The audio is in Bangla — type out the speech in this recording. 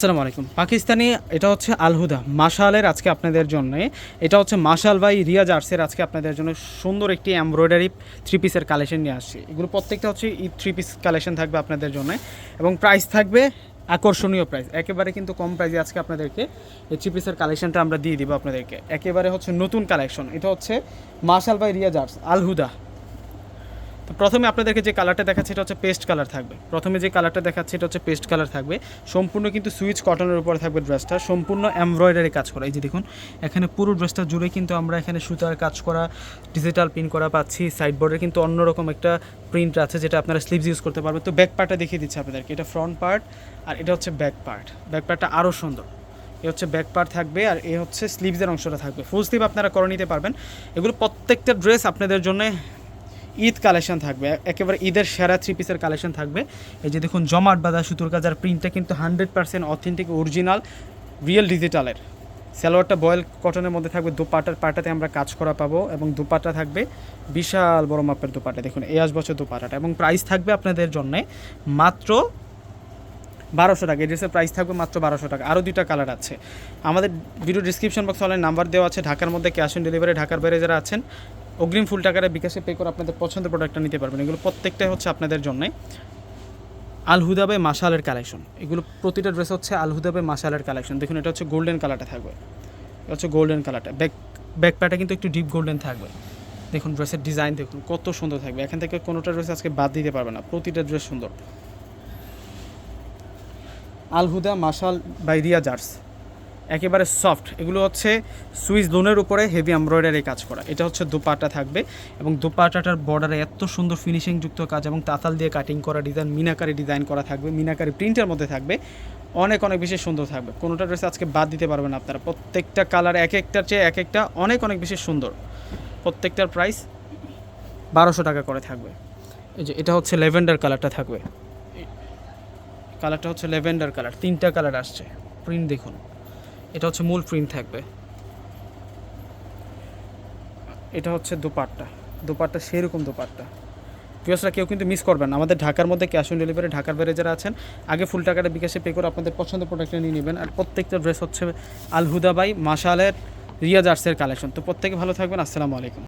আসসালামু আলাইকুম। পাকিস্তানি, এটা হচ্ছে আলহুদা। মাশালের আজকে আপনাদের জন্য, এটা হচ্ছে মাশাল বাই রিয়া জার্সের আজকে আপনাদের জন্য সুন্দর একটি এমব্রয়ডারি থ্রি পিসের কালেকশন নিয়ে আসছি। এগুলো প্রত্যেকটা হচ্ছে ঈদ থ্রি পিস কালেকশন থাকবে আপনাদের জন্য এবং প্রাইস থাকবে আকর্ষণীয় প্রাইস একেবারে কিন্তু কম প্রাইসে আজকে আপনাদেরকে এই থ্রি পিসের কালেকশনটা আমরা দিয়ে দিব আপনাদেরকে। একেবারে হচ্ছে নতুন কালেকশন এটা হচ্ছে মাশাল বাই রিয়া জার্স, আলহুদা। তো প্রথমে আপনাদেরকে যে কালারটা দেখাচ্ছে এটা হচ্ছে পেস্ট কালার থাকবে। প্রথমে যে কালারটা দেখাচ্ছে এটা হচ্ছে পেস্ট কালার থাকবে। সম্পূর্ণ কিন্তু সুইচ কটনের উপরে থাকবে ড্রেসটা সম্পূর্ণ এমব্রয়ডারি কাজ করা। এই যে দেখুন, এখানে পুরো ড্রেসটা জুড়ে কিন্তু আমরা এখানে সুতার কাজ করা ডিজিটাল প্রিন্ট করা পাচ্ছি। সাইড বোর্ডে কিন্তু অন্যরকম একটা প্রিন্ট আছে যেটা আপনারা স্লিভস ইউজ করতে পারবেন। তো ব্যাক পার্টটা দেখিয়ে দিচ্ছে আপনাদেরকে। এটা ফ্রন্ট পার্ট আর এটা হচ্ছে ব্যাক পার্ট ব্যাক পার্টটা আরও সুন্দর। এ হচ্ছে ব্যাক পার্ট থাকবে আর এ হচ্ছে স্লিভসের অংশটা থাকবে। ফুল স্লিভ আপনারা করে নিতে পারবেন। এগুলো প্রত্যেকটা ড্রেস আপনাদের জন্য ঈদ কালেকশন থাকবে। একেবারে ঈদের সেরা থ্রি পিসের কালেকশন থাকবে। এই যে দেখুন, জমাট বাঁধা সুতোর কাজ, আর প্রিন্টটা কিন্তু hundred percent authentic original real ডিজিটালের সালোয়ারটা বয়েল কটনের মধ্যে থাকবে, দুপাটার পাটাতে আমরা কাজ করা পাবো এবং দুপাটা থাকবে বিশাল বড় মাপের দুপাটা। দেখুন, এই আসবছর দুপাটাটা। এবং প্রাইস থাকবে আপনাদের জন্য মাত্র বারোশো টাকা। এই ড্রেসের প্রাইস থাকবে মাত্র বারোশো টাকা। আরও দুইটা কালার আছে। আমাদের ভিডিও ডিসক্রিপশন বক্সে অনলাইন নাম্বার দেওয়া আছে। ঢাকার মধ্যে ক্যাশ অন ডেলিভারি ঢাকার বাইরে যারা আছেন অগ্রিম ফুল টাকাটা বিকাশে পে করে আপনাদের পছন্দের প্রোডাক্টটা নিতে পারবেন। এগুলো প্রত্যেকটাই হচ্ছে আপনাদের জন্য আলহুদাবে মাশালের কালেকশন এগুলো প্রতিটা ড্রেস হচ্ছে আলহুদাবে মাশালের কালেকশন দেখুন, এটা হচ্ছে গোল্ডেন কালারটা থাকবে। এটা হচ্ছে গোল্ডেন কালারটা ব্যাক ব্যাক প্যাটা কিন্তু একটু ডিপ গোল্ডেন থাকবে। দেখুন ড্রেসের ডিজাইন দেখুন, কত সুন্দর থাকবে। এখান থেকে কোনোটা ড্রেস আজকে বাদ দিতে পারবে না। প্রতিটা ড্রেস সুন্দর। Alhuda Mashal by Riya Jars. একেবারে সফট। এগুলো হচ্ছে সুইস লোনের উপরে হেভি এমব্রয়ডারি কাজ করা। এটা হচ্ছে দুপাটা থাকবে এবং দুপাটাটার বর্ডারে এত সুন্দর ফিনিশিং যুক্ত কাজ এবং তাতাল দিয়ে কাটিং করা ডিজাইন মিনাকারি ডিজাইন করা থাকবে, মিনাকারি প্রিন্টের মধ্যে থাকবে। অনেক অনেক বেশি সুন্দর থাকবে। কোনোটা ড্রেস আজকে বাদ দিতে পারবেন আপনারা। প্রত্যেকটা কালার এক একটার চেয়ে এক একটা অনেক অনেক বেশি সুন্দর। প্রত্যেকটার প্রাইস বারোশো টাকা করে থাকবে। এই যে এটা হচ্ছে লেভেন্ডার কালারটা থাকবে। কালারটা হচ্ছে লেভেন্ডার কালার তিনটা কালার আসছে। প্রিন্ট দেখুন। এটা হচ্ছে মূল প্রিন্ট থাকবে। এটা হচ্ছে দুপাট্টা। দুপাট্টা সেরকম দুপাট্টা। প্রিয়সরা কেউ কিন্তু মিস করবেন। আমাদের ঢাকার মধ্যে ক্যাশ অন ডেলিভারি ঢাকার বাইরে যারা আছেন, আগে ফুল টাকাটা বিকাশে পে করে আপনাদের পছন্দ প্রোডাক্টটা নিয়ে নেবেন। আর প্রত্যেকটা ড্রেস হচ্ছে আলহুদাবাই মাসালের রিয়া জার্সের কালেকশন তো প্রত্যেকে ভালো থাকবেন। আসসালামু আলাইকুম।